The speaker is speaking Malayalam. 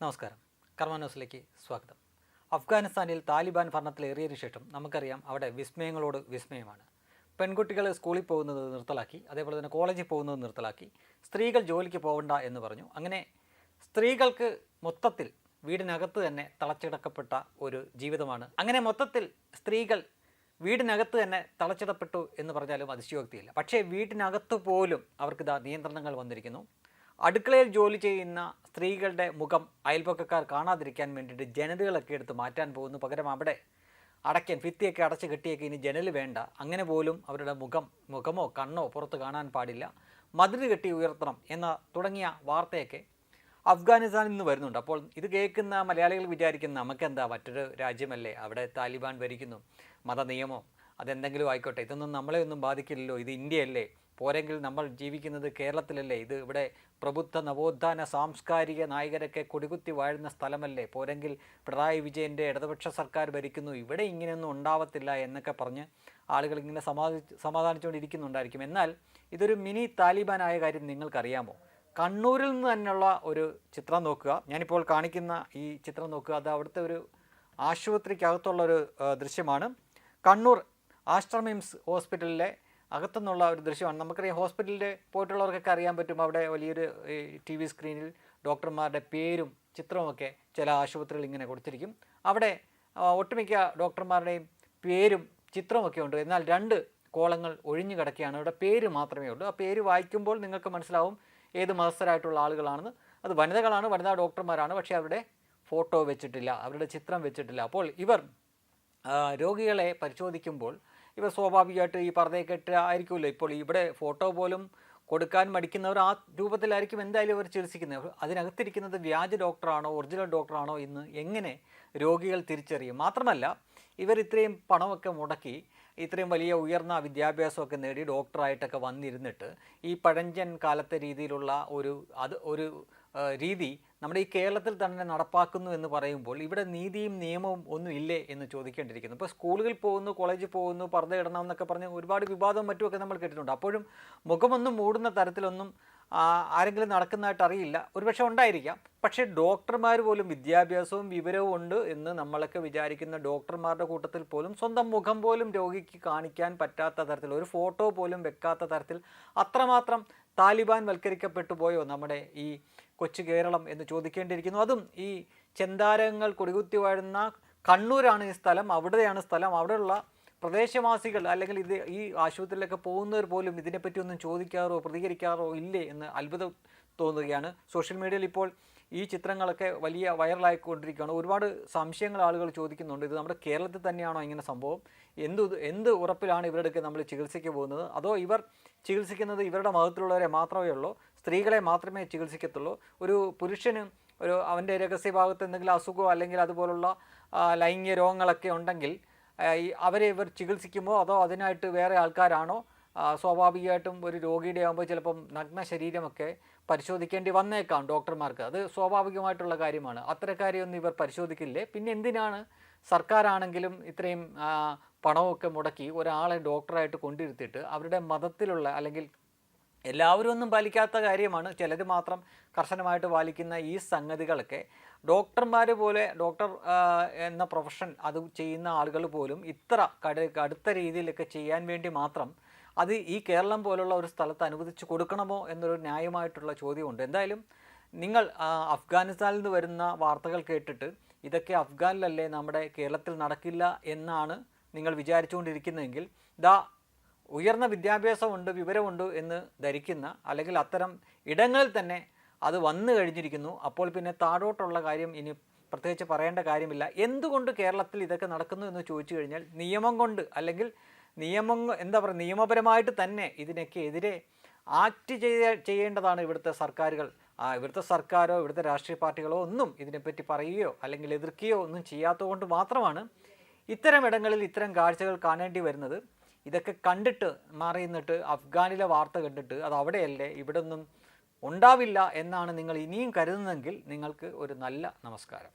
നമസ്കാരം. കർമ്മ ന്യൂസിലേക്ക് സ്വാഗതം. അഫ്ഗാനിസ്ഥാനിൽ താലിബാൻ ഭരണത്തിലേറിയതിനു ശേഷം നമുക്കറിയാം അവിടെ വിസ്മയങ്ങളോട് വിസ്മയമാണ്. പെൺകുട്ടികൾ സ്കൂളിൽ പോകുന്നത് നിർത്തലാക്കി അതേപോലെ തന്നെ കോളേജിൽ പോകുന്നത് നിർത്തലാക്കി സ്ത്രീകൾ ജോലിക്ക് പോകണ്ട എന്ന് പറഞ്ഞു. അങ്ങനെ സ്ത്രീകൾക്ക് മൊത്തത്തിൽ വീടിനകത്ത് തന്നെ തളച്ചിടക്കപ്പെട്ട ഒരു ജീവിതമാണ്. അങ്ങനെ മൊത്തത്തിൽ സ്ത്രീകൾ വീടിനകത്ത് തന്നെ തളച്ചിടപ്പെട്ടു എന്ന് പറഞ്ഞാലും അതിശയോക്തിയില്ല. പക്ഷേ വീടിനകത്ത് പോലും അവർക്ക് ഇതാ നിയന്ത്രണങ്ങൾ വന്നിരിക്കുന്നു. അടുക്കളയിൽ ജോലി ചെയ്യുന്ന സ്ത്രീകളുടെ മുഖം അയൽപക്കക്കാർ കാണാതിരിക്കാൻ വേണ്ടിയിട്ട് ജനലുകളൊക്കെ എടുത്ത് മാറ്റാൻ പോകുന്നു. പകരം അവിടെ അടയ്ക്കാൻ ഭിത്തിയൊക്കെ അടച്ച് കെട്ടിയൊക്കെ ഇനി ജനൽ വേണ്ട. അങ്ങനെ പോലും അവരുടെ മുഖം മുഖമോ കണ്ണോ പുറത്ത് കാണാൻ പാടില്ല. മതിൽ കെട്ടി ഉയർത്തണം എന്ന തുടങ്ങിയ വാർത്തയൊക്കെ അഫ്ഗാനിസ്ഥാനിൽ നിന്ന് വരുന്നുണ്ട്. അപ്പോൾ ഇത് കേൾക്കുന്ന മലയാളികൾ വിചാരിക്കുന്ന നമുക്കെന്താ മറ്റൊരു രാജ്യമല്ലേ? അവിടെ താലിബാൻ ഭരിക്കുന്നു. മത നിയമം അതെന്തെങ്കിലും ആയിക്കോട്ടെ. ഇതൊന്നും നമ്മളെ ഒന്നും ബാധിക്കില്ലല്ലോ. ഇത് ഇന്ത്യയല്ലേ? പോരെങ്കിൽ നമ്മൾ ജീവിക്കുന്നത് കേരളത്തിലല്ലേ? ഇത് ഇവിടെ പ്രബുദ്ധ നവോത്ഥാന സാംസ്കാരിക നായകരൊക്കെ കൊടികുത്തി വാഴുന്ന സ്ഥലമല്ലേ? പോരെങ്കിൽ പിണറായി വിജയന്റെ ഇടതുപക്ഷ സർക്കാർ ഭരിക്കുന്നു. ഇവിടെ ഇങ്ങനെയൊന്നും ഉണ്ടാവത്തില്ല എന്നൊക്കെ പറഞ്ഞ് ആളുകൾ ഇങ്ങനെ സമാധി സമാധാനിച്ചുകൊണ്ടിരിക്കുന്നുണ്ടായിരിക്കും. എന്നാൽ ഇതൊരു മിനി താലിബാൻ ആയ കാര്യം നിങ്ങൾക്കറിയാമോ? കണ്ണൂരിൽ നിന്ന് തന്നെയുള്ള ഒരു ചിത്രം നോക്കുക. ഞാനിപ്പോൾ കാണിക്കുന്ന ഈ ചിത്രം നോക്കുക. അത് അവിടുത്തെ ഒരു ആശുപത്രിക്കകത്തുള്ള ഒരു ദൃശ്യമാണ്. കണ്ണൂർ ആശ്രമിംസ് ഹോസ്പിറ്റലിലെ അകത്തുനിന്നുള്ള ഒരു ദൃശ്യമാണ്. നമുക്കറിയാം ഹോസ്പിറ്റലിൽ പോയിട്ടുള്ളവർക്കൊക്കെ അറിയാൻ പറ്റും അവിടെ വലിയൊരു ടി വി സ്ക്രീനിൽ ഡോക്ടർമാരുടെ പേരും ചിത്രമൊക്കെ ചില ആശുപത്രികൾ ഇങ്ങനെ കൊടുത്തിരിക്കും. അവിടെ ഒട്ടുമിക്ക ഡോക്ടർമാരുടെയും പേരും ചിത്രമൊക്കെ ഉണ്ട്. എന്നാൽ രണ്ട് കോളങ്ങൾ ഒഴിഞ്ഞു കിടക്കുകയാണ്. അവിടെ പേര് മാത്രമേ ഉള്ളൂ. ആ പേര് വായിക്കുമ്പോൾ നിങ്ങൾക്ക് മനസ്സിലാവും ഏത് മതസ്ഥരായിട്ടുള്ള ആളുകളാണെന്ന്. അത് വനിതകളാണ് വനിതാ ഡോക്ടർമാരാണ് പക്ഷേ അവരുടെ ഫോട്ടോ വെച്ചിട്ടില്ല അവരുടെ ചിത്രം വെച്ചിട്ടില്ല. അപ്പോൾ ഇവർ രോഗികളെ പരിശോധിക്കുമ്പോൾ ഇവർ സ്വാഭാവികമായിട്ട് ഈ പറഞ്ഞേ കെട്ട് ആയിരിക്കുമല്ലോ. ഇപ്പോൾ ഇവിടെ ഫോട്ടോ പോലും കൊടുക്കാൻ മടിക്കുന്നവർ ആ രൂപത്തിലായിരിക്കും എന്തായാലും അവർ ചികിത്സിക്കുന്നത്. അതിനകത്തിരിക്കുന്നത് വ്യാജ ഡോക്ടറാണോ ഒറിജിനൽ ഡോക്ടറാണോ എന്ന് എങ്ങനെ രോഗികൾ തിരിച്ചറിയും? മാത്രമല്ല ഇവർ ഇത്രയും പണമൊക്കെ മുടക്കി ഇത്രയും വലിയ ഉയർന്ന വിദ്യാഭ്യാസമൊക്കെ നേടി ഡോക്ടറായിട്ടൊക്കെ വന്നിരുന്നിട്ട് ഈ പഴഞ്ചൻ കാലത്തെ രീതിയിലുള്ള ഒരു അത് ഒരു രീതി നമ്മുടെ ഈ കേരളത്തിൽ തന്നെ നടപ്പാക്കുന്നു എന്ന് പറയുമ്പോൾ ഇവിടെ നീതിയും നിയമവും ഒന്നും ഇല്ലേ എന്ന് ചോദിക്കേണ്ടിയിരിക്കുന്നു. ഇപ്പോൾ സ്കൂളുകൾ പോകുന്നു കോളേജിൽ പോകുന്നു പർദ്ദ ഇടണം എന്നൊക്കെ പറഞ്ഞ് ഒരുപാട് വിവാദവും മറ്റുമൊക്കെ നമ്മൾ കേട്ടിട്ടുണ്ട്. അപ്പോഴും മുഖമൊന്നും മൂടുന്ന തരത്തിലൊന്നും ആരെങ്കിലും നടക്കുന്നതായിട്ട് അറിയില്ല. ഒരുപക്ഷെ ഉണ്ടായിരിക്കാം. പക്ഷേ ഡോക്ടർമാർ പോലും വിദ്യാഭ്യാസവും വിവരവും ഉണ്ട് എന്ന് നമ്മളൊക്കെ വിചാരിക്കുന്ന ഡോക്ടർമാരുടെ കൂട്ടത്തിൽ പോലും സ്വന്തം മുഖം പോലും രോഗിക്ക് കാണിക്കാൻ പറ്റാത്ത തരത്തിൽ ഒരു ഫോട്ടോ പോലും വെക്കാത്ത തരത്തിൽ അത്രമാത്രം താലിബാൻ വൽക്കരിക്കപ്പെട്ടു പോയോ നമ്മുടെ ഈ കൊച്ചു കേരളം എന്ന് ചോദിക്കേണ്ടിയിരിക്കുന്നു. അതും ഈ ചെന്താരങ്ങൾ കൊടികുത്തി വാഴുന്ന കണ്ണൂരാണ് ഈ സ്ഥലം അവിടെയാണ് സ്ഥലം അവിടെയുള്ള പ്രദേശവാസികൾ അല്ലെങ്കിൽ ഇത് ഈ ആശുപത്രിയിലൊക്കെ പോകുന്നവർ പോലും ഇതിനെപ്പറ്റി ഒന്നും ചോദിക്കാറോ പ്രതികരിക്കാറോ ഇല്ലേ എന്ന് അത്ഭുതം തോന്നുകയാണ്. സോഷ്യൽ മീഡിയയിൽ ഇപ്പോൾ ഈ ചിത്രങ്ങളൊക്കെ വലിയ വൈറലായിക്കൊണ്ടിരിക്കുകയാണ്. ഒരുപാട് സംശയങ്ങൾ ആളുകൾ ചോദിക്കുന്നുണ്ട്. ഇത് നമ്മുടെ കേരളത്തിൽ തന്നെയാണോ ഇങ്ങനെ സംഭവം? എന്ത് എന്ത് ഉറപ്പിലാണ് ഇവരുടെയൊക്കെ നമ്മൾ ചികിത്സയ്ക്ക് പോകുന്നത്? അതോ ഇവർ ചികിത്സിക്കുന്നത് ഇവരുടെ മതത്തിലുള്ളവരെ മാത്രമേ ഉള്ളൂ? സ്ത്രീകളെ മാത്രമേ ചികിത്സിക്കത്തുള്ളൂ? ഒരു പുരുഷന് ഒരു അവന്റെ രഹസ്യഭാഗത്ത് എന്തെങ്കിലും അസുഖമോ അല്ലെങ്കിൽ അതുപോലുള്ള ലൈംഗിക രോഗങ്ങളൊക്കെ ഉണ്ടെങ്കിൽ അവരെ ഇവർ ചികിത്സിക്കുമോ അതോ അതിനായിട്ട് വേറെ ആൾക്കാരാണോ? സ്വാഭാവികമായിട്ടും ഒരു രോഗിയുടെ ആകുമ്പോൾ ചിലപ്പം നഗ്ന ശരീരമൊക്കെ പരിശോധിക്കേണ്ടി വന്നേക്കാം ഡോക്ടർമാർക്ക്. അത് സ്വാഭാവികമായിട്ടുള്ള കാര്യമാണ്. അത്തരക്കാരെയൊന്നും ഇവർ പരിശോധിക്കില്ലേ? പിന്നെ എന്തിനാണ് സർക്കാരാണെങ്കിലും ഇത്രയും പണമൊക്കെ മുടക്കി ഒരാളെ ഡോക്ടറായിട്ട് കൊണ്ടിരുത്തിയിട്ട് അവരുടെ മതത്തിലുള്ള അല്ലെങ്കിൽ എല്ലാവരും ഒന്നും പാലിക്കാത്ത കാര്യമാണ്. ചിലർ മാത്രം കർശനമായിട്ട് പാലിക്കുന്ന ഈ സംഗതികളൊക്കെ ഡോക്ടർമാർ പോലെ ഡോക്ടർ എന്ന പ്രൊഫഷൻ അത് ചെയ്യുന്ന ആളുകൾ പോലും ഇത്ര കട കടുത്ത രീതിയിലൊക്കെ ചെയ്യാൻ വേണ്ടി മാത്രം അത് ഈ കേരളം പോലുള്ള ഒരു സ്ഥലത്ത് അനുവദിച്ച് കൊടുക്കണമോ എന്നൊരു ന്യായമായിട്ടുള്ള ചോദ്യമുണ്ട്. എന്തായാലും നിങ്ങൾ അഫ്ഗാനിസ്ഥാനിൽ നിന്ന് വരുന്ന വാർത്തകൾ കേട്ടിട്ട് ഇതൊക്കെ അഫ്ഗാനിലല്ലേ നമ്മുടെ കേരളത്തിൽ നടക്കില്ല എന്നാണ് നിങ്ങൾ വിചാരിച്ചുകൊണ്ടിരിക്കുന്നതെങ്കിൽ ദാ ഉയർന്ന വിദ്യാഭ്യാസമുണ്ട് വിവരമുണ്ട് എന്ന് ധരിക്കുന്ന അല്ലെങ്കിൽ അത്തരം ഇടങ്ങളിൽ തന്നെ അത് വന്നു കഴിഞ്ഞിരിക്കുന്നു. അപ്പോൾ പിന്നെ താഴോട്ടുള്ള കാര്യം ഇനി പ്രത്യേകിച്ച് പറയേണ്ട കാര്യമില്ല. എന്തുകൊണ്ട് കേരളത്തിൽ ഇതൊക്കെ നടക്കുന്നു എന്ന് ചോദിച്ചു കഴിഞ്ഞാൽ നിയമം കൊണ്ട് അല്ലെങ്കിൽ നിയമം എന്താ പറയുക നിയമപരമായിട്ട് തന്നെ ഇതിനൊക്കെ എതിരെ ആക്ട് ചെയ്യ ചെയ്യേണ്ടതാണ് ഇവിടുത്തെ സർക്കാരുകൾ. ഇവിടുത്തെ സർക്കാരോ ഇവിടുത്തെ രാഷ്ട്രീയ പാർട്ടികളോ ഒന്നും ഇതിനെപ്പറ്റി പറയുകയോ അല്ലെങ്കിൽ എതിർക്കുകയോ ഒന്നും ചെയ്യാത്തതുകൊണ്ട് മാത്രമാണ് ഇത്തരം ഇടങ്ങളിൽ ഇത്തരം കാഴ്ചകൾ കാണേണ്ടി വരുന്നത്. ഇതൊക്കെ കണ്ടിട്ട് മാറി നിന്നിട്ട് അഫ്ഗാനിലെ വാർത്ത കണ്ടിട്ട് അത് അവിടെയല്ലേ? ഇവിടെ ഒന്നും ഉണ്ടാവില്ല എന്നാണ് നിങ്ങൾ ഇനിയും കരുതുന്നതെങ്കിൽ നിങ്ങൾക്ക് ഒരു നല്ല നമസ്കാരം.